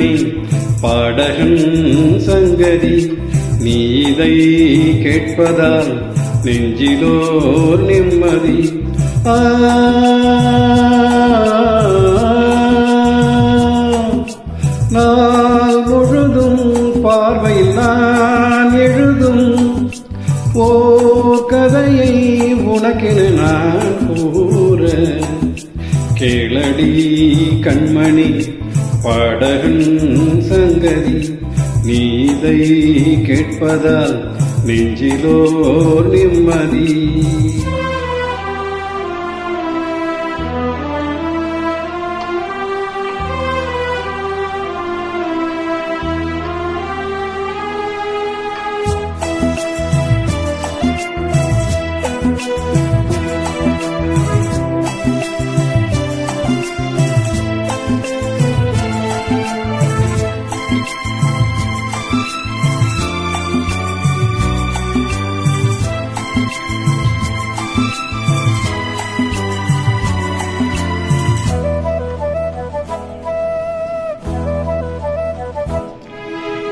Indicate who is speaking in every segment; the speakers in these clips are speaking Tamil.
Speaker 1: கண்மணி பாடகன் சங்கதி நீ இதை கேட்பதால் நெஞ்சிலோர் நிம்மதி. ஆ. நாள் முழுதும் பார்வையில் நான் எழுதும் ஓ கதையை உனக்கென நான் கூற. கேளடி கண்மணி பாடகன் சங்கதி நீதை கேட்பதால் நெஞ்சிலோ நிம்மதி.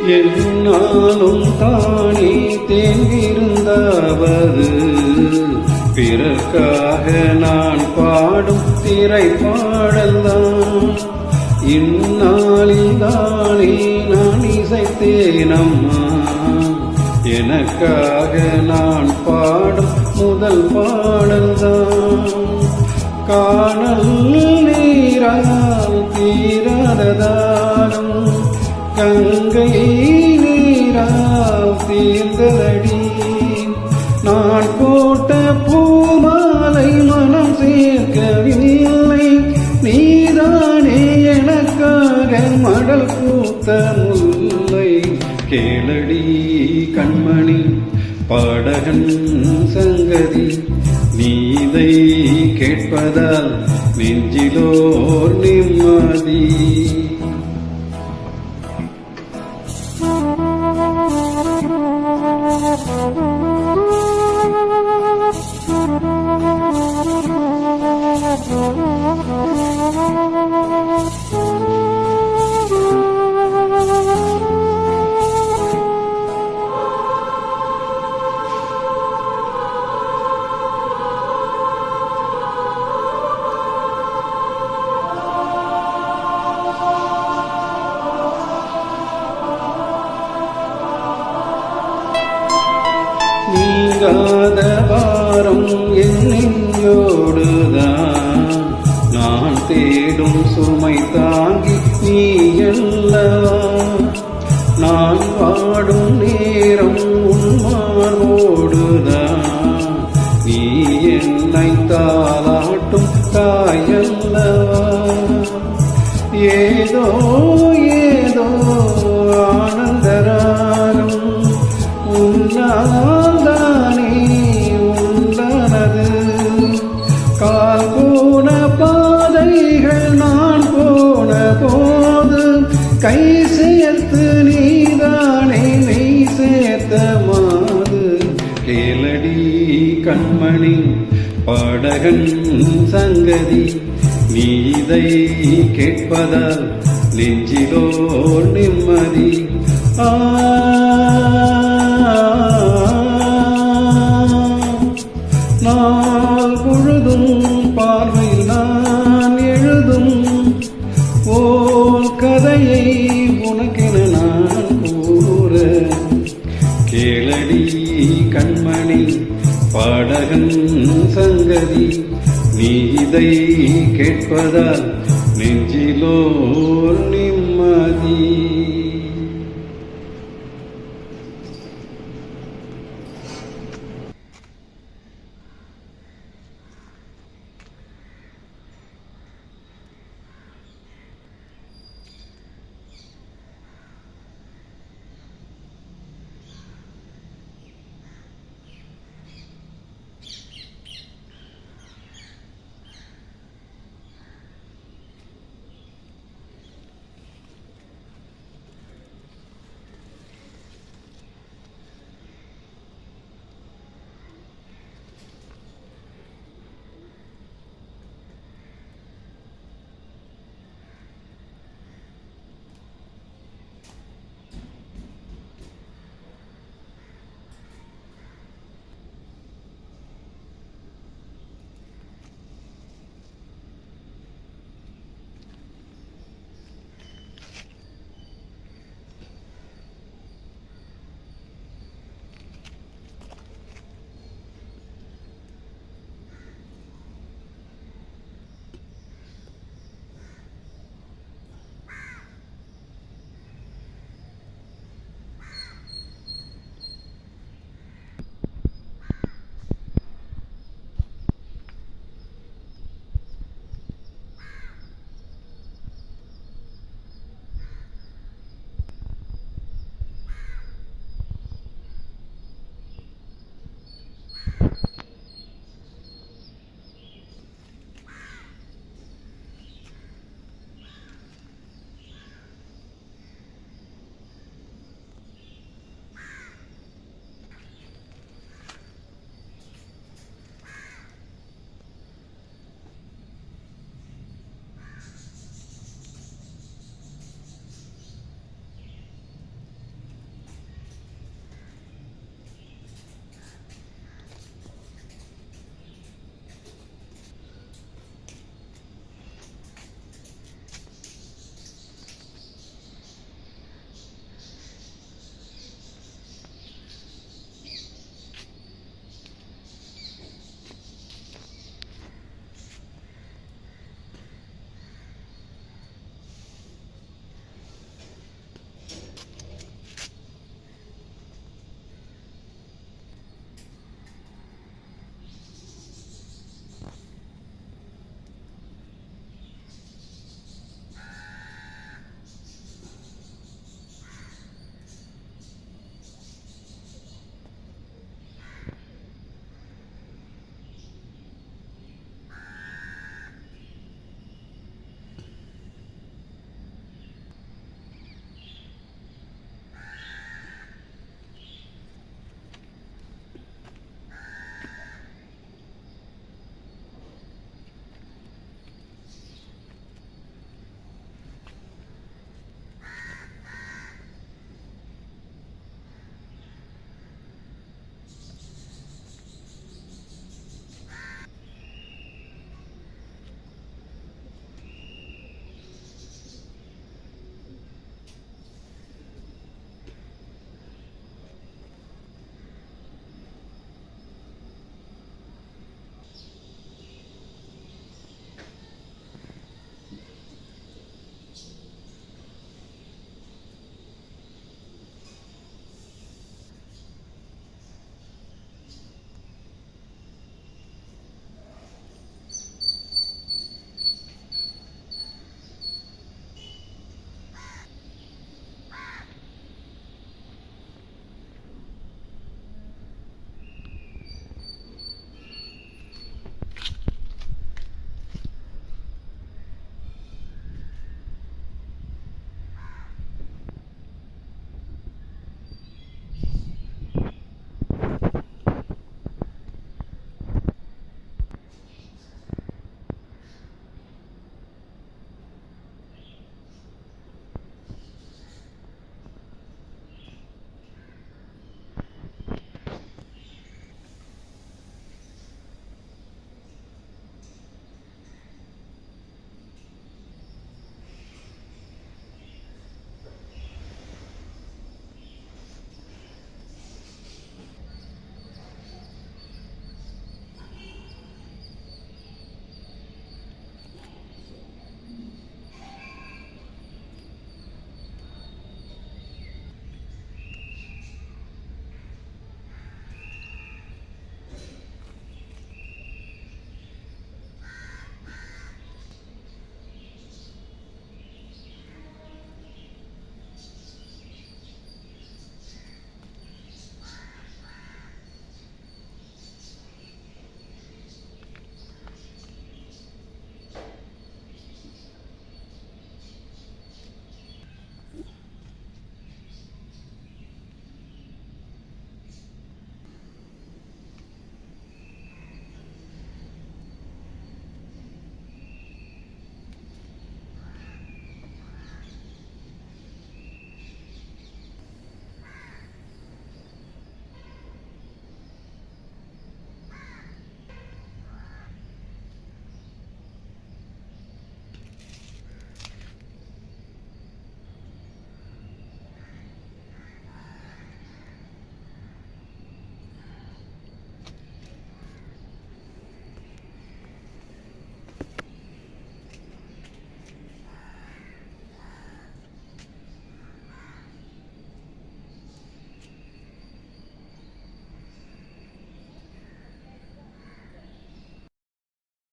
Speaker 1: என்னாலும் தானே தேர்ந்திருந்தாவது பிறக்காக நான் பாடும் திரை பாடல்தான் இந்நாளில் தானே நான் இசைத்தேனம்மா எனக்காக நான் பாடும் முதல் பாடல்தான். காணல் நீரால் தீராததாலும் கங்கை நீரால் தீர்ந்ததடி நான் போட்ட பூமாலை மனம் சேர்க்கவில்லை. நீதானே எனக்காக மடல் பூத்த முல்லை. கேளடி கண்மணி பாடகன் சங்கதி நீதை கேட்பதால் நெஞ்சிலோர் நிம்மதி. நீங்காத வாரம் என்னோடுதான் நான் தேடும் சுமை தாங்கி நீ அல்லவா? நான் வாடும் நேரம் உன்மாரோடுதான் கை சேர்த்து நீதானே நெய் சேர்த்த மாது. கேளடி கண்மணி பாடகன் சங்கதி நீதை கேட்பதால் நெஞ்சிலோ நிம்மதி. ஆ நாயகன் சங்கதி நீ இதை கேட்பதால் நெஞ்சிலோர்